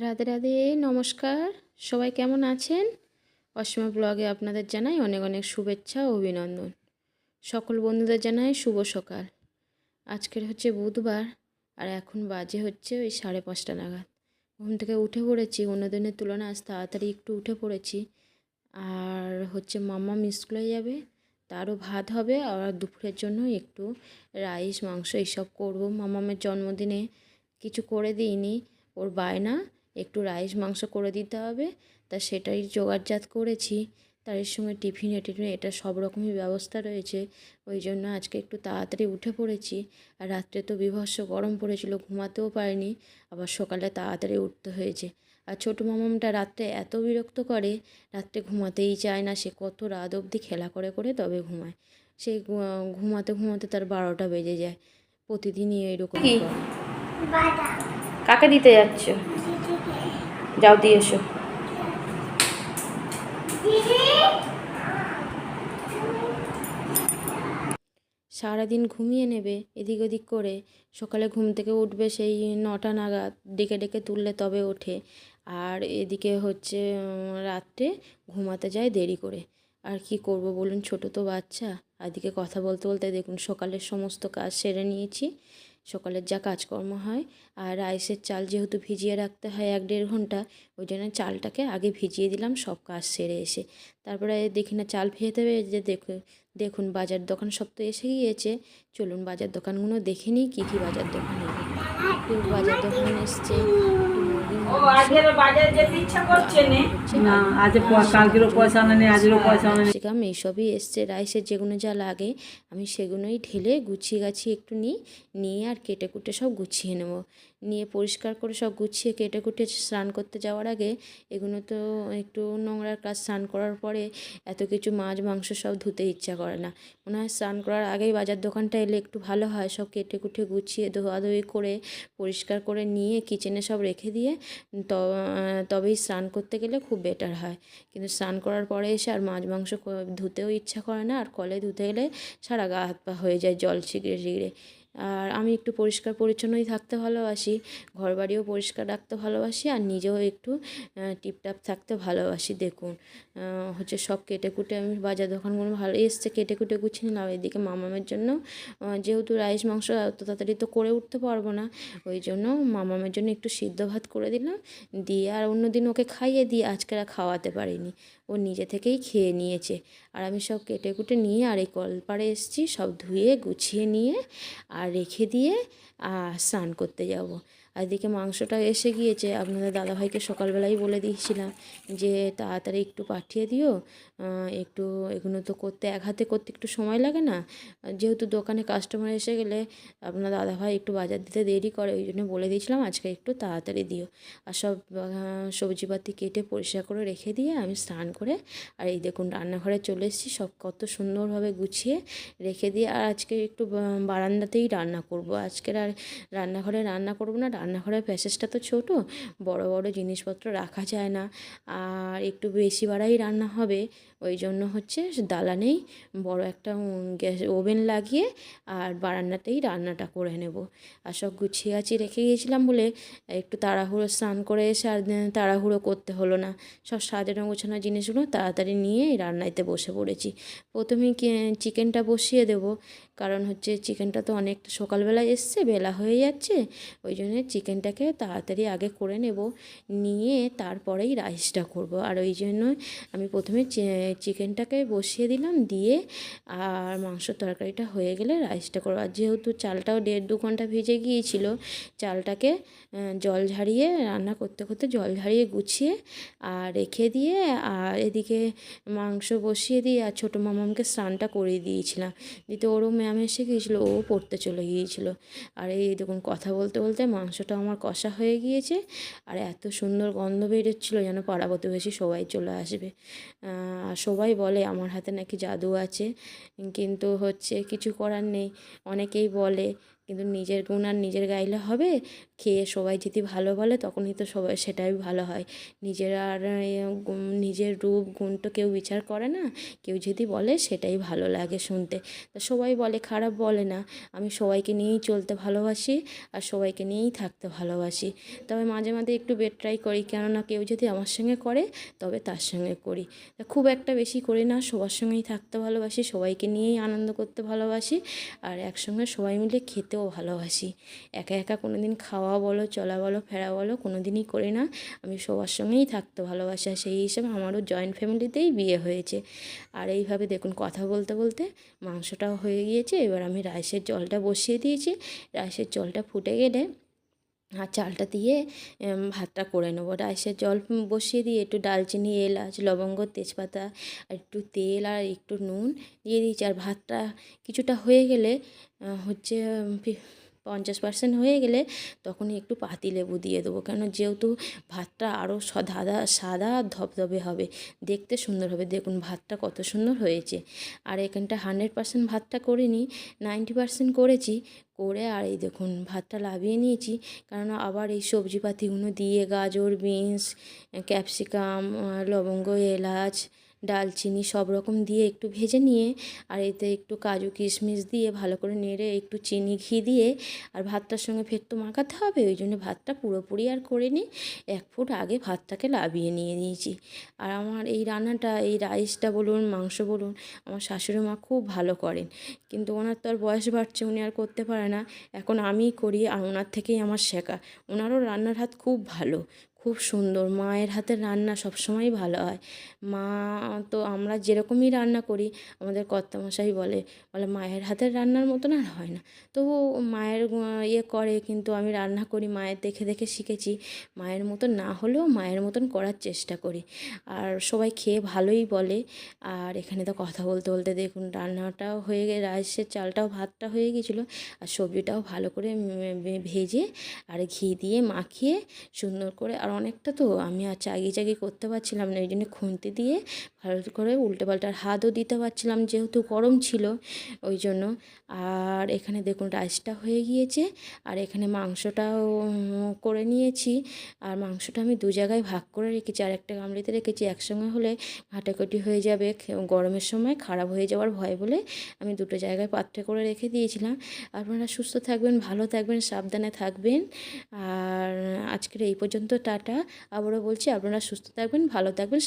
রাধে রাধে, নমস্কার। সবাই কেমন আছেন? অসীমা ব্লগে আপনাদের জানাই অনেক অনেক শুভেচ্ছা ও অভিনন্দন। সকল বন্ধুদের জানাই শুভ সকাল। আজকের হচ্ছে বুধবার, আর এখন বাজে হচ্ছে ওই সাড়ে পাঁচটা নাগাদ। ঘুম থেকে উঠে পড়েছি অন্য দিনের তুলনায় আজ তাড়াতাড়ি একটু উঠে পড়েছি। আর হচ্ছে মাম্মা স্কুলে যাবে, তারও ভাত হবে, আর দুপুরের জন্য একটু রাইস, মাংস এইসব করব। মামামের জন্মদিনে কিছু করে দিইনি, ওর বায়না। একটু রাইস মাংস করে দিতে হবে। তা সেটাই জোগাড়জাত করেছি। তার এর সঙ্গে টিফিন টিফিন এটা সব রকমই ব্যবস্থা রয়েছে। ওই জন্য আজকে একটু তাড়াতাড়ি উঠে পড়েছি। আর রাত্রে তো বিভৎস গরম পড়েছিল ঘুমাতেও পারিনি। আবার সকালে তাড়াতাড়ি উঠতে হয়েছে। আর ছোটো মামামটা রাত্রে এত বিরক্ত করে রাত্রে ঘুমাতেই চায় না সে কত রাত অবধি খেলা করে করে তবে ঘুমায়। সে ঘুমাতে ঘুমাতে তার বারোটা বেজে যায়। প্রতিদিনই এইরকম কাকে দিতে যাচ্ছ? যাও, দিয়ে এসো। সারাদিন ঘুমিয়ে নেবে, এদিক ওদিক করে। সকালে ঘুম থেকে উঠবে সেই নটা নাগাদ, ডেকে ডেকে তুললে তবে ওঠে। আর এদিকে হচ্ছে রাত্রে ঘুমাতে যায় দেরি করে। আর কি করব বলুন, ছোট তো বাচ্চা। এদিকে কথা বলতে বলতে দেখুন, সকালের সমস্ত কাজ সেরে নিয়েছি। সকালের যা কাজকর্ম হয়, আর রাইসের চাল যেহেতু ভিজিয়ে রাখতে হয় এক দেড় ঘণ্টা, ওই জন্য চালটাকে আগে ভিজিয়ে দিলাম, সব কাজ সেরে এসে। তারপরে দেখি না চাল ভেজে যে দেখুন দেখুন বাজার দোকান সব তো এসে গিয়েছে, চলুন বাজার দোকানগুলো দেখে নিই, কী কী বাজার দোকান বাজার দোকান এসছে। নে। না আজ কালকেরও পয়সা আনেনি আজেরও পয়সা আনেনি। ক্যাপসিকাম এইসবই এসছে রাইসের যেগুলো যা লাগে আমি সেগুলোই ঢেলে গুছিয়ে গাছিয়ে একটু নিই নিয়ে আর কেটে কুটে সব গুছিয়ে নেব। নিয়ে পরিষ্কার করে সব গুছিয়ে কেটে কুটে স্নান করতে যাওয়ার আগে এগুলো তো একটু নোংরার কাজ, স্নান করার পরে এত কিছু মাছ, মাংস সব ধুতে ইচ্ছা করে না। মনে হয় স্নান করার আগেই বাজার দোকানটা এলে একটু ভালো হয়। সব কেটে কুটে গুছিয়ে ধোয়াধুয়ি করে, পরিষ্কার করে নিয়ে কিচেনে সব রেখে দিয়ে তবেই স্নান করতে গেলে খুব বেটার হয়। কিন্তু স্নান করার পরে এসে আর মাছ, মাংস ধুতেও ইচ্ছা করে না। আর কলে ধুতে গেলে সারা গা হাত পা হয়ে যায় জল ছিগড়ে ছিগড়ে আর আমি একটু পরিষ্কার পরিচ্ছন্নই থাকতে ভালোবাসি ঘর বাড়িও পরিষ্কার রাখতে ভালোবাসি আর নিজেও একটু টিপটাপ থাকতে ভালোবাসি। দেখুন হচ্ছে সব কেটে কুটে আমি বাজার দোকানগুলো ভালো, এসছে কেটে কুটে গুছিয়ে নিলাম। এদিকে মামামের জন্য যেহেতু রাইস মাংস, এত তাড়াতাড়ি তো করে উঠতে পারব না, ওই জন্য মামামের জন্য একটু সিদ্ধ ভাত করে দিলাম। দিয়ে আর অন্য দিন ওকে খাইয়ে দিয়ে আজকে আর খাওয়াতে পারিনি। ও নিজে থেকেই খেয়ে নিয়েছে। আর আমি সব কেটে কুটে নিয়ে আর এই কলপাড়ে এসেছি, সব ধুয়ে, গুছিয়ে নিয়ে আর রেখে দিয়ে স্নান করতে যাব। আর এদিকে মাংসটা এসে গিয়েছে, আপনাদের দাদাভাইকে সকালবেলাই বলে দিয়েছিলাম যে, তাড়াতাড়ি একটু পাঠিয়ে দিও। একটু এগুলো তো করতে এক হাতে করতে একটু সময় লাগে না। যেহেতু দোকানে কাস্টমার এসে গেলে আপনার দাদাভাই একটু বাজার দিতে দেরি করে, ওই জন্য বলে দিয়েছিলাম আজকে একটু তাড়াতাড়ি দিও। আর সব সবজিপাতি কেটে পরিষ্কার করে রেখে দিয়ে আমি স্নান করে, আর এই দেখুন রান্নাঘরে চলে এসেছি। সব কত সুন্দরভাবে গুছিয়ে রেখে দিয়ে, আর আজকে একটু বারান্দাতেই রান্না করব। আজকের আর রান্নাঘরে রান্না করব না রান্নাঘরের প্যাসেজটা তো ছোট, বড় বড় জিনিসপত্র রাখা যায় না। আর একটু বেশি বাড়াই রান্না হবে, ওই জন্য হচ্ছে দালানেই বড় একটা গ্যাস ওভেন লাগিয়ে আর বারান্দাতেই রান্নাটা করে নেব। আর সব গুছিয়ে গাছিয়ে রেখে গিয়েছিলাম বলে একটু তাড়াহুড়ো স্নান করে এসে আর তাড়াহুড়ো করতে হলো না। সব সাজানো গোছানো জিনিসগুলো তাড়াতাড়ি নিয়ে রান্নাইতে বসে পড়েছি। প্রথমেই চিকেনটা বসিয়ে দেব, কারণ হচ্ছে চিকেনটা তো অনেকটা সকালবেলায় এসছে, বেলা হয়ে যাচ্ছে, ওই জন্য চিকেনটাকে তাড়াতাড়ি আগে করে নেব, নিয়ে তারপরেই রাইসটা করব। আর ওই জন্য আমি প্রথমে চিকেনটাকে বসিয়ে দিলাম, দিয়ে আর মাংসর তরকারিটা হয়ে গেলে রাইসটা করব। আর যেহেতু চালটাও দেড় দু ঘণ্টা ভিজে গিয়েছিল, চালটাকে জল ঝারিয়ে রান্না করতে করতে জল ঝারিয়ে গুছিয়ে আর রেখে দিয়ে আর এদিকে মাংস বসিয়ে দিয়ে আর ছোটো মামামকে স্নানটা করিয়ে দিয়েছিলাম। দিতে ওরও ম্যাম এসে গিয়েছিল, ও পড়তে চলে গিয়েছিল। আর এই দেখুন, কথা বলতে বলতে মাংসটা আমার কষা হয়ে গিয়েছে। আর এত সুন্দর গন্ধ বেরোচ্ছিলো যেন পাড়া প্রতিবেশী সবাই চলে আসবে। আর সবাই বলে, আমার হাতে নাকি জাদু আছে। কিন্তু হচ্ছে কিছু করার নেই। অনেকেই বলে কিন্তু নিজের গুণ আর নিজের গাইলে হবে, খেয়ে সবাই যদি ভালো বলে তখনই তো সবাই সেটাই ভালো হয়। নিজের আর নিজের রূপ, গুণ তো কেউ বিচার করে না, কেউ যদি বলে সেটাই ভালো লাগে শুনতে। তা সবাই বলে খারাপ বলে না, আমি সবাইকে নিয়েই চলতে ভালোবাসি আর সবাইকে নিয়েই থাকতে ভালোবাসি। তবে মাঝে মাঝে একটু বেড ট্রাই করি, কেননা কেউ যদি আমার সঙ্গে করে তবে তার সঙ্গে করি। তা খুব একটা বেশি করি না, সবার সঙ্গেই থাকতে ভালোবাসি, সবাইকে নিয়েই আনন্দ করতে ভালোবাসি আর একসঙ্গে সবাই মিলে খেতেও ভালোবাসি। একা একা কোনো দিন খাওয়া বলো, চলা বলো, ফেরা বলো কোনো দিনই করি না। আমি সবার সঙ্গেই থাকতে ভালোবাসা সেই হিসাবে আমারও জয়েন্ট ফ্যামিলিতেই বিয়ে হয়েছে। আর এইভাবে দেখুন, কথা বলতে বলতে মাংসটাও হয়ে গিয়েছে। এবার আমি রাইসের জলটা বসিয়ে দিয়েছি। রাইসের জলটা ফুটে গেলে আর চালটা দিয়ে ভাতটা করে নেব। রাইসের জল বসিয়ে দিয়ে একটু ডালচিনি, এলাচ, লবঙ্গ, তেজপাতা আর একটু তেল আর একটু নুন দিয়ে দিয়েছি। আর ভাতটা কিছুটা হয়ে গেলে হচ্ছে পঞ্চাশ পার্সেন্ট হয়ে গেলে তখনই একটু পাতিলেবু দিয়ে দেবো। কেন যেহেতু ভাতটা আরও সাদা সাদা, ধবধবে হবে। দেখতে সুন্দর হবে। দেখুন ভাতটা কত সুন্দর হয়েছে। আর এখানটা হান্ড্রেড পার্সেন্ট ভাতটা করিনি নাইনটি পার্সেন্ট করেছি। করে আর এই দেখুন ভাতটা লাভিয়ে নিয়েছি। কারণ আবার এই সবজিপাতিগুলো দিয়ে গাজর, বিনস, ক্যাপসিকাম লবঙ্গ, এলাচ ডালচিনি সব রকম দিয়ে একটু ভেজে নিয়ে আর এতে একটু কাজু, কিশমিশ দিয়ে ভালো করে নেড়ে একটু চিনি, ঘি দিয়ে আর ভাতটার সঙ্গে ফের তো মাখাতে হবে, ওই জন্য ভাতটা পুরোপুরি আর করিনি। এক ফুট আগে ভাতটাকে লাভিয়ে নিয়ে নিয়েছি। আর আমার এই রান্নাটা, এই রাইসটা বলুন, মাংস বলুন, আমার শাশুড়ি মা খুব ভালো করেন। কিন্তু ওনার তো আর বয়স বাড়ছে, উনি আর করতে পারে না। এখন আমিই করি আর ওনার থেকেই আমার শেখা। ওনারও রান্নার হাত খুব ভালো। খুব সুন্দর। মায়ের হাতের রান্না সবসময় ভালো হয়। মা তো আমরা যেরকমই রান্না করি, আমাদের কর্তামশাই বলে বলে মায়ের হাতের রান্নার মতন আর হয় না। তবু মায়ের ইয়ে করে কিন্তু আমি রান্না করি, মায়ের দেখে দেখে শিখেছি। মায়ের মতন না হলেও মায়ের মতন করার চেষ্টা করি। আর সবাই খেয়ে ভালোই বলে। আর এখানে তো কথা বলতে বলতে দেখুন রান্নাটাও হয়ে গে, রাইসের চালটাও, ভাতটা হয়ে গেছিল। আর সবজিটাও ভালো করে ভেজে আর ঘি দিয়ে মাখিয়ে সুন্দর করে, আর অনেকটা তো আমি আর চাগি চাগি করতে পারছিলাম না ওই জন্য খুন্তি দিয়ে ভালো করে উল্টে পাল্টার হাতও দিতে পারছিলাম যেহেতু গরম ছিল, ওই জন্য। আর এখানে দেখুন রাইসটা হয়ে গিয়েছে, আর এখানে মাংসটাও করে নিয়েছি। আর মাংসটা আমি দু জায়গায় ভাগ করে রেখেছি, আর একটা গামলিতে রেখেছি, একসঙ্গে হলে ঘাটাঘাটি হয়ে যাবে গরমের সময় খারাপ হয়ে যাওয়ার ভয় বলে আমি দুটো জায়গায় পাত্রে করে রেখে দিয়েছিলাম। আপনারা সুস্থ থাকবেন, ভালো থাকবেন, সাবধানে থাকবেন। আর আজকের এই পর্যন্ত টাটা। আবারও বলছি আপনারা সুস্থ থাকবেন ভালো থাকবেন।